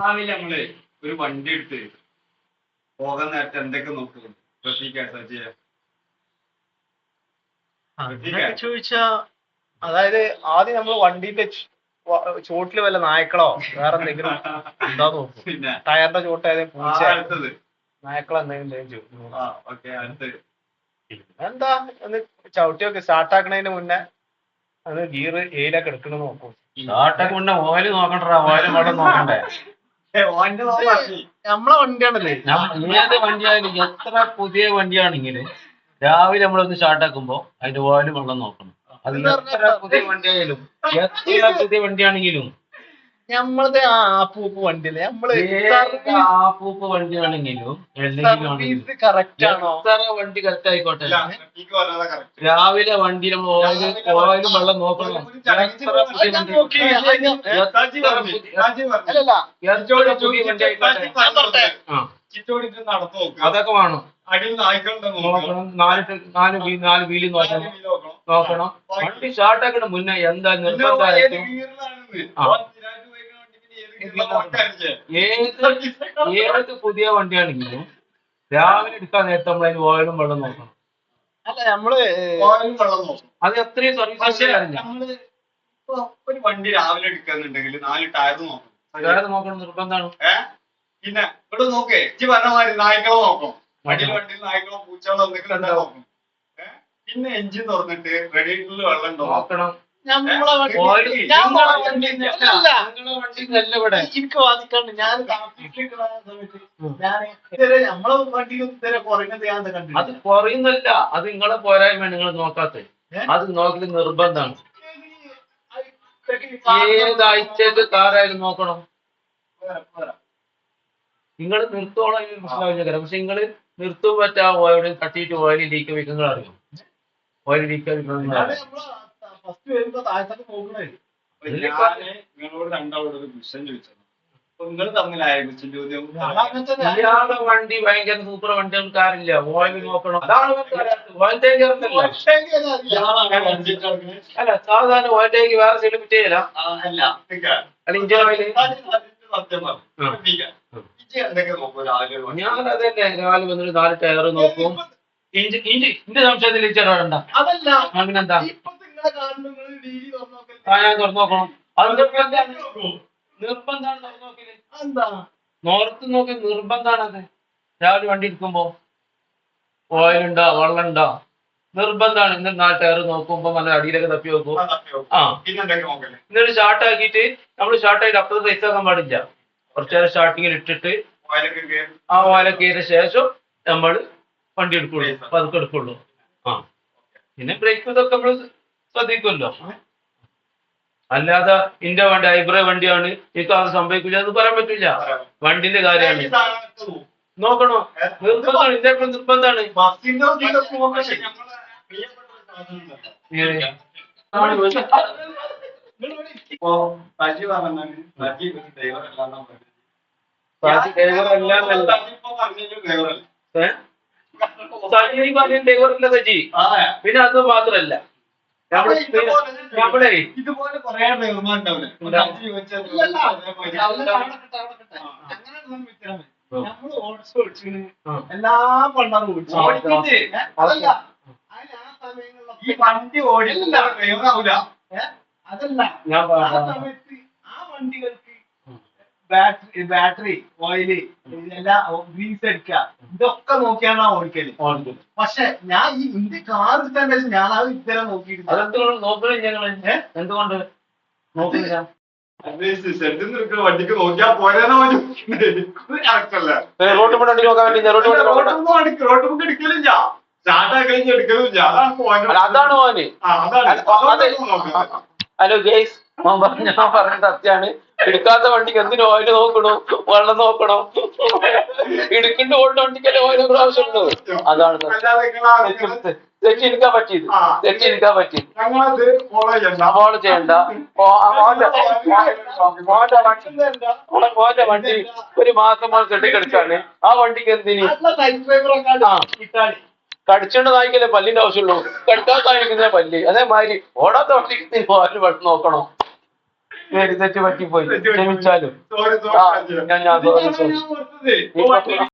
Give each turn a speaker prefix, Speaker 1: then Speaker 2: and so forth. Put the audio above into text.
Speaker 1: രാവിലെ നമ്മൾ. ഒരു വണ്ടി എടുത്ത് പോകാൻ നേരത്തെ എന്തൊക്കെ നോക്കും? സജ്ജയ
Speaker 2: അങ്ങനെയൊക്കെ ചോദിച്ചാ അതായത് ആദ്യം നമ്മൾ വണ്ടിന്റെ ചോട്ടിൽ വല്ല നായ്ക്കളോ വേറെ എന്തെങ്കിലും എന്താ നോക്കും.
Speaker 1: പിന്നെ?
Speaker 2: ടയറിന്റെ
Speaker 1: ചോട്ടായത്
Speaker 2: പൂച്ച. നായ്ക്കളോ എന്തെങ്കിലും എന്താ ഒന്ന് ചവിട്ടി നോക്കി സ്റ്റാർട്ട് ആക്കണതിന് മുന്നേ അത് ഗിയർ ഏലൊക്കെ എടുക്കണെന്ന് നോക്കും.
Speaker 3: ഷാർട്ടൊക്കെ മുന്നേ ഓയിൽ നോക്കണ്ടാ ഓയിലും വെള്ളം നോക്കണ്ടേ?
Speaker 2: നമ്മളെ വണ്ടിയാണല്ലേ?
Speaker 3: ഏത് വണ്ടിയായാലും എത്ര പുതിയ വണ്ടിയാണെങ്കിലും രാവിലെ നമ്മളൊന്ന് സ്റ്റാർട്ടാക്കുമ്പോ അതിന്റെ വാലും വെള്ളം നോക്കണം. അത് എത്ര പുതിയ വണ്ടിയായാലും എത്ര പുതിയ വണ്ടിയാണെങ്കിലും
Speaker 2: നമ്മളത് ആ ആപ്പൂപ്പ് വണ്ടിയല്ലേ
Speaker 3: നമ്മൾ ആപ്പൂപ്പ് വണ്ടിയാണെങ്കിലും
Speaker 2: സർവീസ് കറക്റ്റ് ആണോ?
Speaker 3: വണ്ടി കറക്റ്റ് ആയിക്കോട്ടെ. രാവിലെ വണ്ടി നമ്മൾ ഓയിൽ ഓയിലും വെള്ളം നോക്കണം. അതൊക്കെ വേണം.
Speaker 1: നോക്കണം.
Speaker 3: നോക്കണം നാല് നാല് വീ- നാല് വീൽ നോക്കണം.
Speaker 1: നോക്കണം.
Speaker 3: വണ്ടി സ്റ്റാർട്ടാക്കണ മുന്നേ എന്താ നിർബന്ധമായിട്ടും?
Speaker 1: ഏത്?
Speaker 3: ഏത് പുതിയ വണ്ടിയാണെങ്കിലും രാവിലെ എടുക്കാൻ നേരത്തെ നമ്മൾ അതിന് ഓയിലും വെള്ളം നോക്കണം.
Speaker 2: അല്ല നമ്മൾ
Speaker 1: ഓയിലും വെള്ളം നോക്കണം.
Speaker 3: അത് എത്രയും സർവീസ്
Speaker 1: നമ്മൾ ഇപ്പൊ ഒരു വണ്ടി രാവിലെ എടുക്കാന്നുണ്ടെങ്കിൽ നാല് ടയർ നോക്കണം
Speaker 3: ടയർ നോക്കണം നിർബന്ധമാണ്.
Speaker 1: പിന്നെ ഇവിടെ നോക്കേ ഇജ്ജ് പറഞ്ഞ മാതിരി നായ്ക്കളെ നോക്കണം വണ്ടിയിൽ വണ്ടിയിൽ നായ്ക്കളോ പൂച്ചകളോ എന്തെങ്കിലും ഏ? പിന്നെ എഞ്ചിൻ തുറന്നിട്ട് റെഡിയിൽ വെള്ളം
Speaker 3: നോക്കണം.
Speaker 2: നമ്മളെ വണ്ടി നമ്മളെ വണ്ടി അല്ല എനിക്ക് വാദിക്കാണ്ട് ഞാൻ നമ്മളെ വണ്ടി ഇതുവരെ ഞാൻ
Speaker 3: അത് കുറയുന്നല്ല അത് നിങ്ങളെ പോരായ്മ നിങ്ങൾ നോക്കാത്തത്.
Speaker 2: ഏ?
Speaker 3: അത് നോക്കി നിർബന്ധമാണ്. ഏതാഴ്ചക്ക് കാറായാലും നോക്കണം. നിങ്ങൾ നിർത്തോളം പ്രശ്നമില്ല പക്ഷെ നിങ്ങൾ നിർത്തും പറ്റാ ഓയിലും തട്ടിയിട്ട് ഓയിൽ ലീക്ക് വെക്കുന്നത് അറിയാം. ഓയിൽ ലീക്ക് വെക്കുന്ന
Speaker 2: ഫസ്റ്റ് വരുമ്പോ താഴത്തൊക്കെ നോക്കണേ
Speaker 1: ഞാൻ നിങ്ങളോട് രണ്ടാളോട് ഒരു ക്വസ്റ്റ്യൻ ചോദിച്ചത് അപ്പൊ നിങ്ങൾ തമ്മിലായ ക്വസ്റ്റ്യൻ ചോദ്യം
Speaker 2: അതങ്ങനെ തന്നെ
Speaker 3: ഇയാളുടെ വണ്ടി ഭയങ്കര സൂപ്പർ വണ്ടികൾ കാറില്ല ഓയിൽ നോക്കണം. അതാണ് ഓയിൽ. അല്ല സാധാരണ ഓയിൽ വേറെ സൈഡിൽ ഫിറ്റ് ചെയ്യല?
Speaker 1: അല്ല.
Speaker 3: ഓയിൽ? ഞാൻ അതന്നെ രാവിലെ വന്നിട്ട് നാല് ടയർ നോക്കും. ഇഞ്ചി ഇഞ്ചി ഇന്റെ സംശയത്തിൽ ഇഞ്ചിടണ്ട
Speaker 2: അതല്ല.
Speaker 3: അങ്ങനെന്താ
Speaker 2: ഇപ്പൊ നിങ്ങളെ കാണുമ്പോ നിങ്ങൾ ഡീലി തുറന്നു
Speaker 3: ആ ഞാൻ തുറന്നു നോക്കണം. അത് നിർബന്ധമാണ് നിർബന്ധമാണ് തുറന്നു നോക്കൽ.
Speaker 2: എന്താ
Speaker 3: നോർത്ത് നോക്കി അത്. രാവിലെ വണ്ടി ഇരിക്കുമ്പോ ഓയിൽ ഉണ്ടോ വെള്ളം ഉണ്ടോ നിർബന്ധമാണ്. എന്നിട്ട് നാല് ടയർ നോക്കുമ്പോ നല്ല അടിയിലൊക്കെ തപ്പി നോക്കും.
Speaker 1: ആ,
Speaker 3: എന്നിട്ട് ഷാർട്ട് ആക്കിയിട്ട് നമ്മൾ ഷാർട്ട് ആയിട്ട് അപ്പുറത്ത് സൈസ് ആക്കാൻ പാടില്ല. കുറച്ചു നേരം ഷാർട്ടിങ്ങിൽ ഇട്ടിട്ട് ആ ഓല കയറിയ ശേഷം നമ്മൾ വണ്ടി എടുക്കുള്ളൂ. പതുക്കെ എടുക്കുള്ളൂ. ആ. പിന്നെ ബ്രേക്ക് ഇതൊക്കെ നമ്മൾ ശ്രദ്ധിക്കുമല്ലോ. അല്ലാതെ ഇന്റെ വണ്ടി ഹൈബ്രേ വണ്ടിയാണ്. എനിക്ക് അത് സംഭവിക്കില്ല. എന്ന് പറയാൻ പറ്റില്ല. വണ്ടിന്റെ കാര്യമാണ്. നോക്കണോ? നിർബന്ധമാണ്. ഇന്റെ നിർബന്ധമാണ്.
Speaker 1: സജി
Speaker 3: ഡ്രൈവറില്ല സജി
Speaker 1: ആ,
Speaker 3: പിന്നെ അത് മാത്രല്ല. നമ്മൾ
Speaker 1: ഇതുപോലെ കൊറേ
Speaker 3: ഉണ്ടാവില്ല.
Speaker 2: നമ്മൾ ഓടിച്ച്. എല്ലാ പണ്ടാറും ഓടിച്ചു? അതല്ല.
Speaker 1: ഈ വണ്ടി ഓടില്ല
Speaker 2: അതല്ല.
Speaker 3: ഞാൻ
Speaker 2: ആ സമയത്ത് ആ വണ്ടികൾക്ക് ബാറ്ററി ബാറ്ററി ഓയിൽ ഇതെല്ലാം ഗ്രീസ് അടിക്ക ഇതൊക്കെ നോക്കിയാണ് ആ ഓടിക്കൽ. പക്ഷെ ഞാൻ ഈ ഇന്ത്യ കാർ എടുക്കാൻ ശേഷം ഞാൻ അത് ഇത്തരം
Speaker 1: നോക്കിയിട്ടുണ്ട് വണ്ടിക്ക് പോരാനോ എടുക്കലില്ല. എടുക്കലില്ല. അതാണ് പോയിന്റ്.
Speaker 3: അതാണ്
Speaker 1: അതാണ്.
Speaker 3: ഹലോ ഗേസ് മോൻ പറഞ്ഞ ഞാൻ പറഞ്ഞ സത്യാണ്. എടുക്കാത്ത വണ്ടിക്ക് എന്തിനു ഓയിൽ നോക്കണോ? വെള്ളം നോക്കണോ? എടുക്കേണ്ട ഓൾഡ് വണ്ടിക്കല്ലേ ഓയിൽ അതാണ്.
Speaker 1: അല്ലാതെ നിങ്ങളാ നിങ്ങൾ
Speaker 3: തെറ്റിയെടുക്കാൻ പറ്റിയത്. തെറ്റിയെടുക്കാൻ പറ്റിയത്.
Speaker 1: ഞങ്ങളത് ഫോളോ ചെയ്യണ്ട.
Speaker 3: മോന്റെ വണ്ടി മോന്റെ വണ്ടി ഒരു മാസം മോൻ കെട്ടിക്കെടുക്കാണ്. ആ വണ്ടിക്ക് എന്തിന്? ആ.
Speaker 2: ഇട്ടാൽ
Speaker 3: കടിച്ചോണ്ട് നായിക്കല്ലേ പല്ലിന്റെ ആവശ്യമുള്ളൂ. കടിക്കാത്ത നായിക്കുന്ന പല്ല്. അതേമാതിരി ഓടാത്ത വണ്ടിക്ക് പാൽ വെള്ളം നോക്കണോ
Speaker 1: തെറ്റ് പറ്റിപ്പോയി. ക്ഷമിച്ചാലും. ആ ഞാൻ ഞാൻ